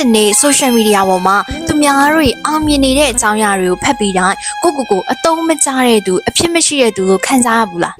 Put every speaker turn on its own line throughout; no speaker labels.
တနေ့ social media ပေါ်မှာသူများတွေအောင်မြင်နေတဲ့အကြောင်းအရာတွေကိုဖတ်ပြီးတိုင်းကိုကိုကိုအတုံးမကျတဲ့သူအဖြစ်မရှိတဲ့သူလို့ခံစားရဘူးလား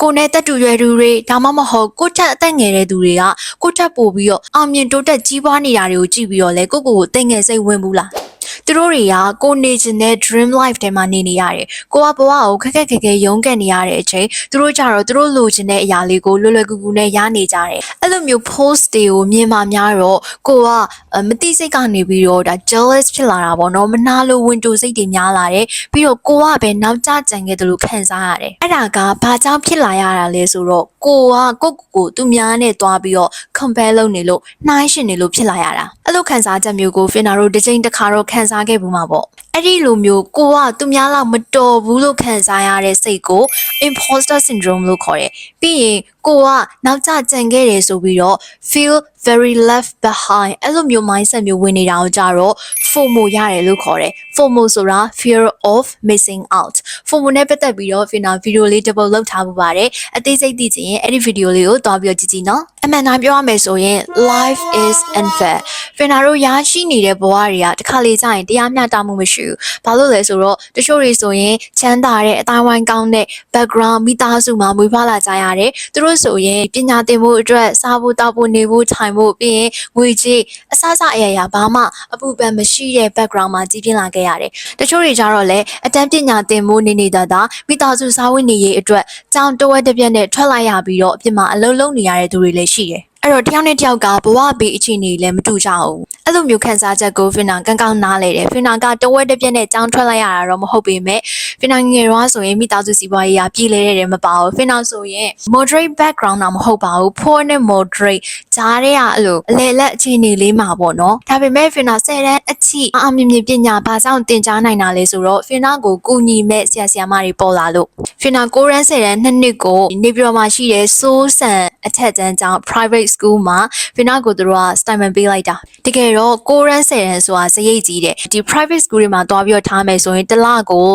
ကိုနဲ့တက်တူရွယ်သူတွေဒါမှမဟုတ်ကိုတက်အသက်ငယ်တဲ့သူတွေကကိုတက်ပို့ပြီးတော့အောင်မြင်တိုးတက်ကြီးပွားနေတာတွေကိုကြည့်ပြီးတော့လေကိုကိုကိုတိတ်ငယ်စိတ်ဝင်ဘူးလား သူတို့တွေကကိုနေချင်တဲ့ dream life ထဲမှာနေနေရတယ်။ကိုကဘဝကိုခက်ခက်ခဲခဲရုန်းကန်နေရတဲ့အချိန်သူတို့ကြတော့သူတို့လိုချင်တဲ့အရာလေးကိုလွယ်လွယ်ကူကူနဲ့ရနေကြတယ်။အဲ့လိုမျိုး post တွေကိုမြင်မှများတော့ကိုကအဲမတိစိတ်ကနေပြီးတော့ဒါ jealous ဖြစ်လာတာပေါ့နော်။မနာလိုဝင်တူစိတ်တွေများလာတယ်။ပြီးတော့ကိုကပဲနောက်ကျကြံခဲ့တယ်လို့ခံစားရတယ်။အဲ့ဒါကဘာကြောင့်ဖြစ်လာရတာလဲဆိုတော့ကိုကကိုယ့်ကိုယ်ကိုသူများနဲ့တွားပြီးတော့ compare လုပ်နေလို့နှိုင်းရှင်နေလို့ဖြစ်လာရတာ။အဲ့လိုခံစားချက်မျိုးကို Fina တို့တစ်ချိန်တစ်ခါတော့ခံစားခဲ့ဘူးမှာပေါ့။အဲ့ဒီလိုမျိုးကိုကသူများလောက်မတော်ဘူးလို့ခံစားရတဲ့စိတ်ကို imposter syndrome လို့ခေါ်တယ်။ပြီးရင်ကိုကနောက်ကျကြံခဲ့တယ်ဆိုပြီးတော့ feel very left behind အဲ့လိုမျိုး mindset မျိုးဝင်နေတာကိုကြတော့ FOMO ရတယ်လို့ခေါ်တယ် FOMO ဆိုတာ fear of missing out FOMO နဲ့ပတ်သက်ပြီးတော့ Fina video လေးတစ်ပုဒ်လုပ်ထားပူပါတယ်အသေးစိတ်သိချင်ရင်အဲ့ဒီ video လေးကိုတွားပြီးတော့ကြည့်ကြည့်နော်အမှန်တိုင်းပြောရမယ်ဆိုရင် life is unfair Fina တို့ရရှိနေတဲ့ဘဝတွေကတစ်ခါလေကြာရင်တရားမျှတမှုမရှိဘူးဘာလို့လဲဆိုတော့တချို့တွေဆိုရင်ချမ်းသာတဲ့အတိုင်းဝိုင်းကောင်းတဲ့ background မိသားစုမှာမွေးဖွားလာကြရတယ်သူတို့ဆိုရင်ပညာသင်ဖို့အတွက်စားဖို့တောက်ဖို့နေဖို့ထိုင်ဖို့ပြီးရင်ငွေကြေးအစစအရာရာဘာမှအပူပန်မရှိတဲ့ background မှာကြီးပြင်းလာခဲ့ရတယ်တချို့တွေကြတော့လည်းအတန်းပညာသင်ဖို့နေနေတာဒါမိသားစုစားဝတ်နေရေးအတွက်ကြောင်တဝက်တစ်ပြက်နဲ့ထွက်လိုက်ရပြီးတော့အပြင်မှာအလုံးလုံးနေရတဲ့သူတွေလည်းရှိတယ် အဲ့တော့တယောက်နဲ့တယောက်ကဘဝဘေးအခြေအနေလည်းမတူကြဘူးအဲ့လိုမျိုးခံစားချက်ကိုဖင်နာကန်းကောင်းနားလေတယ်ဖင်နာကတဝက်တစ်ပြက်နဲ့ကြောင်းထွက်လိုက်ရတာတော့မဟုတ်ပေမဲ့ဖင်နာငယ်တော့ဆိုရင်မိသားစုစီးပွားရေးကပြည်လဲတဲ့မပါဘူးဖင်နာဆိုရင် moderate background တော့မဟုတ်ပါဘူး poor နဲ့ moderate ဂျားတဲ့ကအဲ့လိုအလေလက်အခြေအနေလေးမှာပေါ့နော်ဒါပေမဲ့ဖင်နာ10တန်းအထိအမြင့်မြင့်ပညာဘာကြောင့်သင်ကြားနိုင်တာလဲဆိုတော့ဖင်နာကိုကူညီမဲ့ဆရာဆရာမတွေပေါ်လာလို့ဖင်နာ9ရန်10တန်းနှစ်နှစ်ကိုနေပြည်တော်မှာရှိတဲ့စိုးစံအထက်တန်းကျောင်း private school မှာဖင်နာကိုသူတို့က stipend ပေးလိုက်တာတကယ်တော့9ရန်10တန်းဆိုတာစရိတ်ကြီးတယ်ဒီ private school တွေမှာတွားပြီးတော့ထားမယ်ဆိုရင်တစ်လကို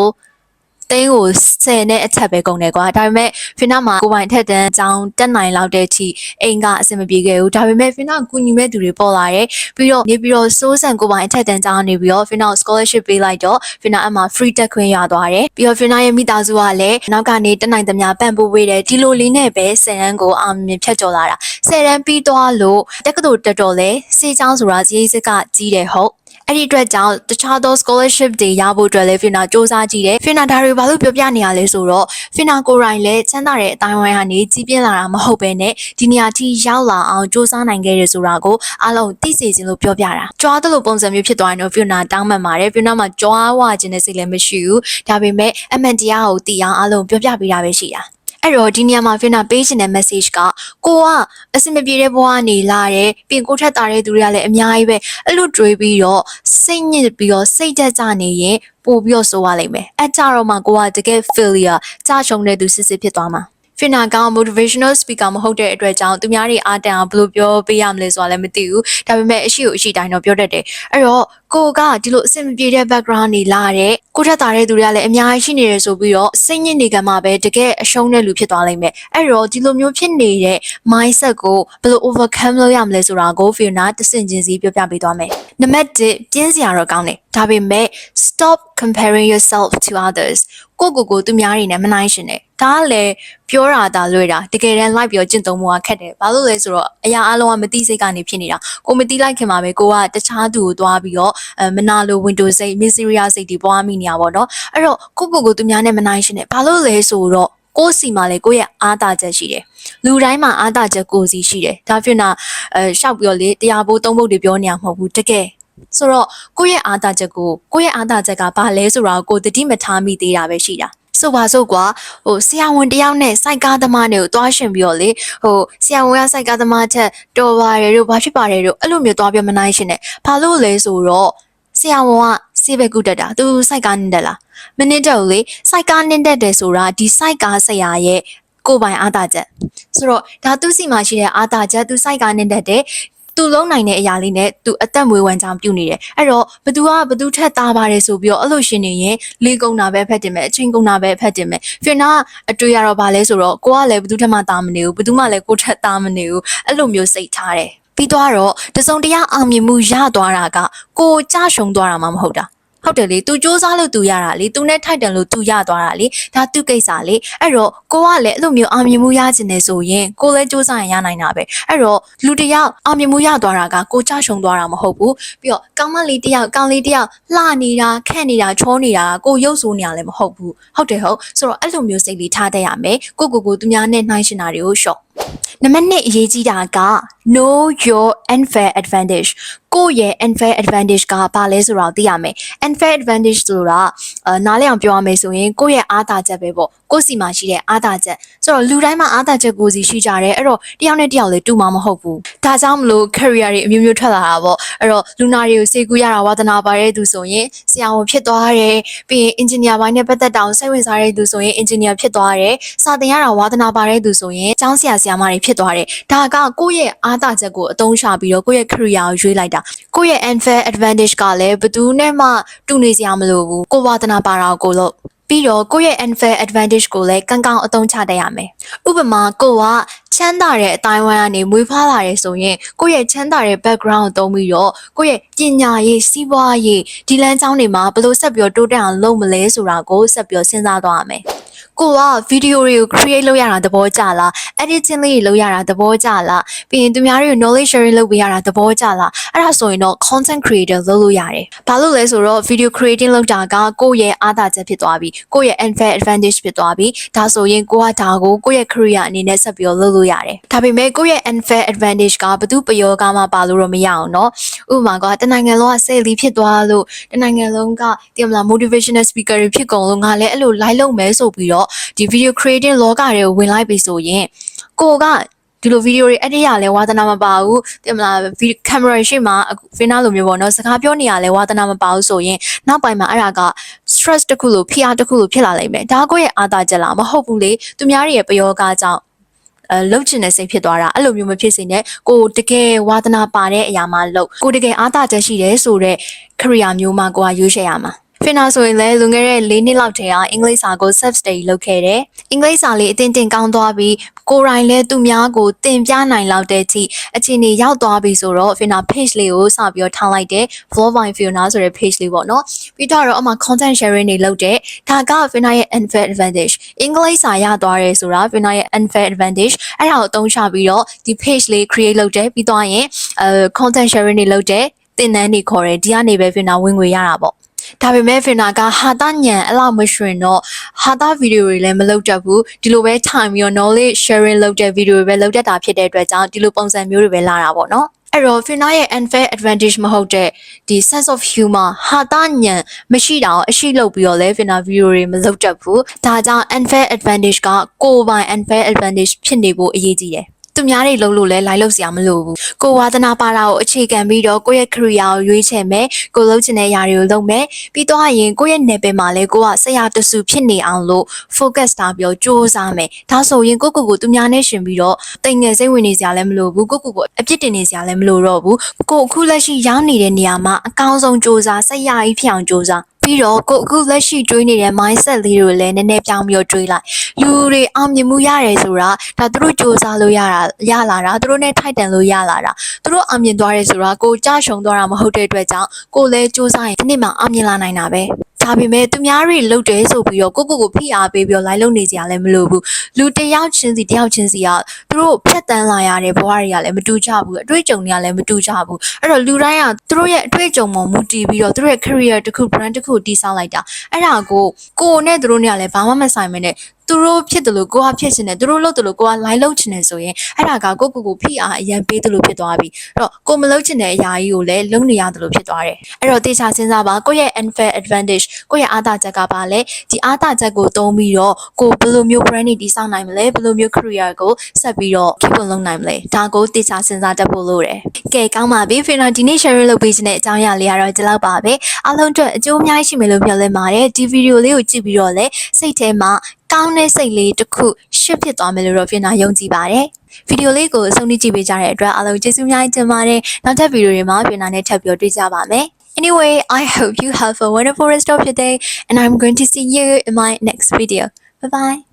တင်းကို10နဲ့အထက်ပဲကုန်တယ်ကွာဒါပေမဲ့ဖင်နာမှာကိုပိုင်ထက်တန်းအကြောင်းတက်နိုင်လောက်တဲ့အထိအိမ်ကအဆင်မပြေခဲ့ဘူးဒါပေမဲ့ဖင်နာကူညီမဲ့သူတွေပေါ်လာတယ်ပြီးတော့နေပြီးတော့စိုးစံကိုပိုင်အထက်တန်းကျောင်းနေပြီးတော့ဖင်နာ scholarship ပေးလိုက်တော့ဖင်နာအမှ free တက်ခွင့်ရသွားတယ်ပြီးတော့ဖင်နာရဲ့မိသားစုကလည်းနောက်ကနေတက်နိုင်သမျှပံ့ပိုးပေးတယ်ဒီလိုလေးနဲ့ပဲ10ရန်ကိုအောင်မြင်ဖြတ်ကျော်လာတာ 10ရန်ပြီးသွားလို့တက္ကသိုလ်တက်တော်လဲစေချောင်းဆိုတာစရိတ်စကကြီးတယ်ဟုတ်အဲ့ဒီအတွက်ကြောင့်တခြားသော scholarship တွေရဖို့အတွက်လည်း Fina စူးစမ်းကြည့်တယ်။ Fina ဒါတွေဘာလို့ပြောပြနေရလဲဆိုတော့ Fina ကိုယ်တိုင်လည်းချမ်းသာတဲ့အတိုင်းဝိုင်းကနေကြီးပြင်းလာတာမဟုတ်ပဲနဲ့ဒီနေရာထိရောက်လာအောင်စူးစမ်းနိုင်ခဲ့တယ်ဆိုတာကိုအားလုံးသိစေချင်လို့ပြောပြတာ။ကြွားသလိုပုံစံမျိုးဖြစ်သွားရင်တော့ Fina တောင်းမှန်ပါတယ်။ Fina မှာကြွားဝခြင်းတဲ့စိတ်လည်းမရှိဘူး။ဒါပေမဲ့အမှန်တရားကိုသိအောင်အားလုံးပြောပြပေးတာပဲရှိတာ။ အဲ့တော့ဒီနေရာမှာ Fina ပေးချင်တဲ့ message ကကိုကအစင်မပြေတဲ့ဘဝနေလာတယ်ပြင်ကိုထက်တာတဲ့သူတွေကလည်းအများကြီးပဲအဲ့လိုတွေးပြီးတော့စိတ်ညစ်ပြီးတော့စိတ်တက်ကြနေရင်ပို့ပြီးတော့ဆိုရလိမ့်မယ်အဲ့ကြတော့မှကိုကတကယ် failure ကြာရှုံးတဲ့သူစစ်စစ်ဖြစ်သွားမှာ ဖင်နာက motivational speaker မဟုတ်တဲ့အတွက်ကြောင့်သူများတွေအားတန်အောင်ဘယ်လိုပြောပေးရမလဲဆိုတာလည်းမသိဘူးဒါပေမဲ့အရှိကိုအရှိတိုင်းတော့ပြောတတ်တယ်အဲ့တော့ကိုကဒီလိုအဆင်မပြေတဲ့ background နေလာတဲ့ကိုထက်တာတဲ့သူတွေကလည်းအများကြီးရှိနေတယ်ဆိုပြီးတော့စိတ်ညစ်နေကမှပဲတကယ်အရှုံးတဲ့လူဖြစ်သွားလိမ့်မယ်အဲ့တော့ဒီလိုမျိုးဖြစ်နေတဲ့ mindset ကိုဘယ်လို overcome လုပ်ရမလဲဆိုတာကို Fiona တဆင့်ချင်းစီပြောပြပေးသွားမယ် နံပါတ်1ပြင်းစရာတော့ကောင်းတယ်ဒါပေမဲ့ stop comparing yourself to others ကိုကိုကိုသူများတွေနဲ့မနိုင်ရှင်နဲ့ဒါကလည်းပြောတာဒါလွယ်တာတကယ်တမ်း live ပြောကျင့်သုံးမှုကခက်တယ်ဘာလို့လဲဆိုတော့အရာအလုံးကမသိစိတ်ကနေဖြစ်နေတာကိုမသိလိုက်ခင်မှာပဲကိုကတခြားသူကိုသွားပြီးတော့အဲမနာလို Windows စိတ် misery စိတ်တွေပွားမိနေရပါတော့အဲ့တော့ကိုကိုကိုသူများနဲ့မနိုင်ရှင်နဲ့ဘာလို့လဲဆိုတော့ ကိုယ်စီမှာလေကိုယ့်ရဲ့အားသာချက်ရှိတယ်လူတိုင်းမှာအားသာချက်ကိုယ်စီရှိတယ်ဒါဖြစ်နာအဲရှောက်ပြီးတော့လေတရားဘိုးသုံးဘုတ်တွေပြောနေရမှာမဟုတ်ဘူးတကယ်ဆိုတော့ကိုယ့်ရဲ့အားသာချက်ကိုကိုယ့်ရဲ့အားသာချက်ကဘာလဲဆိုတာကိုတတိမထားမိသေးတာပဲရှိတာဆိုပါစို့ကွာဟိုဆရာဝန်တယောက်နဲ့စိုက်ကားသမားတွေကိုတွားရှင်ပြီးတော့လေဟိုဆရာဝန်ကစိုက်ကားသမားချက်တော်ပါတယ်တို့ဘာဖြစ်ပါတယ်တို့အဲ့လိုမျိုးတွားပြောမနိုင်ရှင်နဲ့ဘာလို့လဲဆိုတော့ဆရာဝန်က စေဘက်ကုတက်တာသူစိုက်ကားနင်းတက်လားမနစ်တော့လေစိုက်ကားနင်းတက်တယ်ဆိုတာဒီစိုက်ကားဆရာရဲ့ကိုယ်ပိုင်အားသာချက်ဆိုတော့ဒါသူစီမှာရှိတဲ့အားသာချက်သူစိုက်ကားနင်းတက်တယ်သူလုံးနိုင်တဲ့အရာလေးနဲ့သူအသက်မွေးဝမ်းကြောင်းပြုနေတယ်အဲ့တော့ဘသူကဘသူထက်သားပါတယ်ဆိုပြီးတော့အဲ့လိုရှင်နေရင်လေးကုံတာပဲဖက်တင်မယ်အချင်းကုံတာပဲဖက်တင်မယ်ဖင်နာအတွေ့ရတော့ဗာလဲဆိုတော့ကိုကလည်းဘသူထက်မှသားမနေဘူးဘသူမှလည်းကိုထက်သားမနေဘူးအဲ့လိုမျိုးစိတ်ထားတယ် ပြီးသွားတော့တစုံတရာအောင်မြင်မှုရသွားတာကကိုကြရှုံသွားတာမှမဟုတ်တာဟုတ်တယ်လေ तू စူးစမ်းလို့ तू ရတာလေ तू နဲ့ထိုက်တယ်လို့ तू ရသွားတာလေဒါ तू ကိစ္စလေအဲ့တော့ကိုကလည်းအဲ့လိုမျိုးအောင်မြင်မှုရချင်တယ်ဆိုရင်ကိုလည်းစူးစမ်းရင်ရနိုင်တာပဲအဲ့တော့လူတစ်ယောက်အောင်မြင်မှုရသွားတာကကိုကြရှုံသွားတာမဟုတ်ဘူးပြီးတော့ကောင်းမလေးတစ်ယောက်ကောင်းလေးတစ်ယောက်လှနေတာခက်နေတာချောနေတာကိုရုပ်ဆိုးနေတာလည်းမဟုတ်ဘူးဟုတ်တယ်ဟုတ်ဆိုတော့အဲ့လိုမျိုးစိတ်လေးထားတတ်ရမယ်ကိုကိုကိုသူများနဲ့နှိုင်းရှင်တာတွေကိုရှော့ နံပါတ်1အရေးကြီးတာက know your unfair advantage ကိုယ့်ရဲ့ unfair advantage ကဘာလဲဆိုတာကိုသိရမယ် unfair advantage ဆိုတာအာနားလည်အောင်ပြောရမယ်ဆိုရင်ကိုယ့်ရဲ့အားသာချက်ပဲပေါ့ကိုယ့်စီမှာရှိတဲ့အားသာချက်ဆိုတော့လူတိုင်းမှာအားသာချက်ကိုယ်စီရှိကြတယ်အဲ့တော့တယောက်နဲ့တယောက်လည်းတူမှာမဟုတ်ဘူးဒါကြောင့်မလို့ career တွေအမျိုးမျိုးထွက်လာတာပေါ့အဲ့တော့လူနာတွေကိုစေကူရတာဝါသနာပါတဲ့သူဆိုရင်ဆရာဝန်ဖြစ်သွားတယ်ပြီးရင် engineer ဘိုင်းနဲ့ပတ်သက်တာကိုစိတ်ဝင်စားတဲ့သူဆိုရင် engineer ဖြစ်သွားတယ်စာသင်ရတာဝါသနာပါတဲ့သူဆိုရင်ကျောင်းဆရာဆရာမတွေဖြစ်သွားတယ်ဒါကကိုယ့်ရဲ့အားသာချက်ကိုအသုံးချပြီးတော့ကိုယ့်ရဲ့ career ကိုရွေးလိုက်တာကိုယ့်ရဲ့ unfair advantage ကလည်းဘယ်သူနဲ့မှတူနေစရာမလိုဘူးကိုယ်ဝါသနာပါတာကိုလို့ပြီးတော့ကိုယ့်ရဲ့ unfair advantage ကိုလည်းကံကောင်းအသုံးချတတ်ရမယ်။ဥပမာကိုကချမ်းသာတဲ့အတိုင်းဝိုင်းကနေမွေးဖွားလာတယ်ဆိုရင်ကိုယ့်ရဲ့ချမ်းသာတဲ့ background ကိုသုံးပြီးတော့ကိုယ့်ရဲ့ပညာရေးစီးပွားရေးဒီလမ်းကြောင်းတွေမှာဘယ်လိုဆက်ပြီးတော့တိုးတက်အောင်လုပ်မလဲဆိုတာကိုဆက်ပြီးတော့စဉ်းစားသွားရမယ်။ ကိုကဗီဒီယိုတွေကို create လုပ်ရတာသဘောကျလား editing လေးတွေလုပ်ရတာသဘောကျလားပြီးရင်သူများတွေကို knowledge sharing လုပ်ပေးရတာသဘောကျလားအဲ့ဒါဆိုရင်တော့ content creator လုပ်လို့ရတယ်ဘာလို့လဲဆိုတော့ video creating လုပ်တာကကိုယ့်ရဲ့အားသာချက်ဖြစ်သွားပြီကိုယ့်ရဲ့ unfair advantage ဖြစ်သွားပြီဒါဆိုရင်ကိုကဒါကိုကိုယ့်ရဲ့ career အနေနဲ့ဆက်ပြီးတော့လုပ်လို့ရတယ်ဒါပေမဲ့ကိုယ့်ရဲ့ unfair advantage ကဘသူပယောကမှပါလို့တော့မရအောင်เนาะဥပမာကတနိုင်ငံလုံးက sale ဖြစ်သွားလို့တနိုင်ငံလုံးကတင်မလား motivational speaker တွေဖြစ်ကုန်လို့ငါလည်းအဲ့လို live လုပ်မယ်ဆိုပြီးတော့ ဒီ video creating လောကတွေကိုဝင်လိုက်ပြီဆိုရင်ကိုကဒီလိုဗီဒီယိုတွေအဲ့ဒီရလဲဝါသနာမပါဘူးတင်မလားကင်မရာရှေ့မှာဖင်နာလိုမျိုးပေါ့နော်စကားပြောနေရလဲဝါသနာမပါဘူးဆိုရင်နောက်ပိုင်းမှာအဲ့ဒါက stress တစ်ခုလိုဖိအားတစ်ခုလိုဖြစ်လာလိမ့်မယ်ဒါကိုယ့်ရဲ့အားသာချက်လားမဟုတ်ဘူးလေသူများတွေရဲ့ပယောဂကြောင့်အဲလှုပ်ချင်တဲ့စိတ်ဖြစ်သွားတာအဲ့လိုမျိုးမဖြစ်စေနဲ့ကိုတကယ်ဝါသနာပါတဲ့အရာမှလှုပ်ကိုတကယ်အားသာချက်ရှိတယ်ဆိုတော့ career မျိုးမှကိုကရွေးချယ်ရမှာ ဖင်နာဆိုရင်လည်းလွန်ခဲ့တဲ့၄နှစ်လောက်တည်းကအင်္ဂလိပ်စာကို self study လုပ်ခဲ့တယ်။အင်္ဂလိပ်စာလေးအတင်းတင်ကောင်းသွားပြီးကိုယ်တိုင်လည်းသူများကိုသင်ပြနိုင်လောက်တဲ့အထိအခြေအနေရောက်သွားပြီဆိုတော့ဖင်နာ page လေးကိုစပြီးတော့ထားလိုက်တယ် vlog by Fiona ဆိုတဲ့ page လေးပေါ့နော်။ပြီးတော့အမှ content sharing တွေလုပ်တဲ့ဒါက Fiona ရဲ့ unfair advantage အင်္ဂလိပ်စာရသွားတယ်ဆိုတာ Fiona ရဲ့ unfair advantage အဲ့ဒါကိုအသုံးချပြီးတော့ဒီ page လေး create လုပ်တယ်ပြီးတော့ရင်အဲ content sharing တွေလုပ်တယ်တင်တန်းတွေခေါ်တယ်ဒီကနေပဲ Fiona ဝင်ငွေရတာပေါ့ ဒါပေမဲ့ဖင်နာကဟာတာညံအဲ့လောက်မရွှင်တော့ဟာတာဗီဒီယိုတွေလည်းမလုပ်တတ်ဘူးဒီလိုပဲထိုင်ပြီးတော့ knowledge sharing လုပ်တဲ့ဗီဒီယိုတွေပဲလုပ်တတ်တာဖြစ်တဲ့အတွက်ကြောင့်ဒီလိုပုံစံမျိုးတွေပဲလာတာပေါ့နော်အဲ့တော့ Fina ရဲ့ unfair advantage မဟုတ်တဲ့ဒီ sense of humor ဟာတာညံမရှိတာကိုအရှိလုပ်ပြီးတော့လဲ Fina video တွေမလုပ်တတ်ဘူးဒါကြောင့် unfair advantage ကကိုယ်ပိုင် unfair advantage ဖြစ်နေဖို့အရေးကြီးတယ် သူများတွေလုံးလို့လဲလိုက်လို့စရာမလိုဘူးကိုဝါသနာပါတာကိုအခြေခံပြီးတော့ကိုယ့်ရဲ့ career ကိုရွေးချယ်မယ်ကိုလုပ်ချင်တဲ့အရာတွေကိုလုပ်မယ်ပြီးတော့ရင်ကိုယ့်ရဲ့ level မှာလဲကိုကဆရာတဆူဖြစ်နေအောင်လို့ focus ထားပြီးတော့စူးစမ်းမယ်ဒါဆိုရင်ကိုကိုကိုသူများနဲ့ရှင်ပြီးတော့တိမ်ငယ်စိတ်ဝင်နေစရာလည်းမလိုဘူးကိုကိုကိုအပြစ်တင်နေစရာလည်းမလိုတော့ဘူးကိုအခုလက်ရှိရောက်နေတဲ့နေရာမှာအကောင်းဆုံးစူးစမ်းဆက်ရကြီးဖြစ်အောင်စူးစမ်း ပြီးတော့ကိုအခုလက်ရှိတွေးနေတဲ့ mindset လေးတွေကိုလည်းနည်းနည်းပြောင်းပြီးတော့တွေးလိုက်လူတွေအောင်မြင်မှုရတယ်ဆိုတာဒါသူတို့စူးစမ်းလို့ရတာရလာတာသူတို့နဲ့ထိုက်တန်လို့ရလာတာသူတို့အောင်မြင်သွားတယ်ဆိုတာကိုကြရှုံသွားတာမဟုတ်တဲ့အတွက်ကြောင့်ကိုလည်းစူးစမ်းရင်ဒီနေ့မှအောင်မြင်လာနိုင်တာပဲ ဒါပေမဲ့သူများတွေလှုပ်တယ်ဆိုပြီးတော့ကိုကိုကိုဖိအားပေးပြီးတော့လိုက်လုပ်နေကြရလည်းမလိုဘူးလူတယောက်ချင်းစီတယောက်ချင်းစီကသူတို့ဖြတ်တန်းလာရတဲ့ဘဝတွေကလည်းမတူကြဘူးအတွေ့အကြုံတွေကလည်းမတူကြဘူးအဲ့တော့လူတိုင်းကသူတို့ရဲ့အတွေ့အကြုံပေါ်မူတည်ပြီးတော့သူတို့ရဲ့ career တစ်ခု brand တစ်ခုတည်ဆောက်လိုက်တာအဲ့ဒါကိုကိုနဲ့သူတို့နဲ့ကလည်းဘာမှမဆိုင်မနဲ့ သူတို့ဖြစ်တယ်လို့ကိုကဖြစ်ချင်တယ်သူတို့လုပ်တယ်လို့ကိုက line လုပ်ချင်တယ်ဆိုရင်အဲ့ဒါကကိုကိုကိုဖိအားအရင်ပေးတယ်လို့ဖြစ်သွားပြီအဲ့တော့ကိုမလုပ်ချင်တဲ့အရာကြီးကိုလည်းလုပ်နေရတယ်လို့ဖြစ်သွားတယ်အဲ့တော့တေချာစဉ်းစားပါကိုယ့်ရဲ့ unfair advantage ကိုယ့်ရဲ့အားသာချက်ကပါလဲဒီအားသာချက်ကိုသုံးပြီးတော့ကိုဘယ်လိုမျိုး brand တွေတည်ဆောက်နိုင်မလဲဘယ်လိုမျိုး career ကိုဆက်ပြီးတော့ keep on လုပ်နိုင်မလဲဒါကိုတေချာစဉ်းစားတတ်ဖို့လိုတယ်ကဲကောင်းပါပြီ Fina ဒီနေ့ share လုပ်ပေးခြင်းတဲ့အကြောင်းအရာလေးကတော့ဒီလောက်ပါပဲအားလုံးအတွက်အကျိုးအများကြီးရှိမယ်လို့မျှော်လင့်ပါတယ်ဒီဗီဒီယိုလေးကိုကြည့်ပြီးတော့လည်းစိတ်ထဲမှာ ကောင်းတဲ့စိတ်လေးတစ်ခုရှစ်ဖြစ်သွားမယ်လို့တော့ပြင်နာယုံကြည်ပါတယ်။ဗီဒီယိုလေးကိုအဆုံးထိကြည့်ပေးကြတဲ့အတွက်အားလုံးကျေးဇူးများတင်ပါတယ်။နောက်ထပ်ဗီဒီယိုတွေမှာပြင်နာနဲ့ထပ်ပြီးတွေ့ကြပါမယ်။ Anyway, I hope you have a wonderful rest of your day and I'm going to see you in my next video. Bye bye.